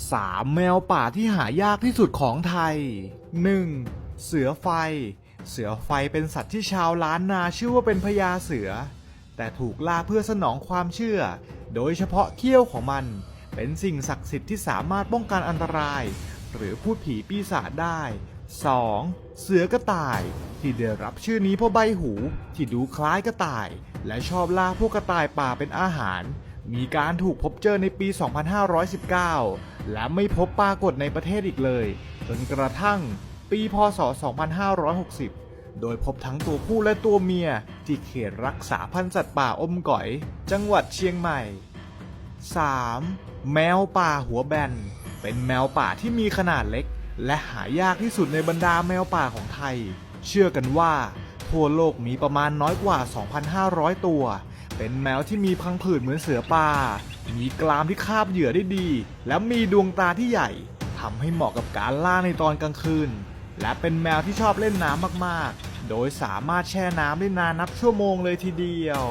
3. แมวป่าที่หายากที่สุดของไทย 1. เสือไฟ เสือไฟเป็นสัตว์ที่ชาวล้านนาชื่อว่าเป็นพญาเสือ แต่ถูกล่าเพื่อสนองความเชื่อ โดยเฉพาะเขี้ยวของมัน เป็นสิ่งศักดิ์สิทธิ์ที่สามารถป้องกันอันตราย หรือพูดผีปีศาจได้ 2. เสือกระต่าย ที่ได้รับชื่อนี้เพราะใบหู ที่ดูคล้ายกระต่าย และชอบล่าพวกกระต่ายป่าเป็นอาหาร มีการถูกพบเจอในปี 2519 และไม่พบปรากฏในประเทศอีกเลย จนกระทั่งปีพศ 2560 โดยพบทั้งตัวผู้และตัวเมียที่เขตรักษาพันธุ์สัตว์ป่าอมก๋อย จังหวัดเชียงใหม่ 3. แมวป่าหัวแบน เป็นแมวป่าที่มีขนาดเล็ก และหายากที่สุดในบรรดาแมวป่าของไทย เชื่อกันว่าทั่วโลกมีประมาณน้อยกว่า 2,500 ตัว เป็นแมวที่มีพังผืดเหมือนเสือป่า มีกรามที่คาบเหยื่อได้ดี และมีดวงตาที่ใหญ่ทำให้เหมาะกับการล่าในตอนกลางคืน และเป็นแมวที่ชอบเล่นน้ำมากๆ โดยสามารถแช่น้ำได้นานนับชั่วโมงเลยทีเดียว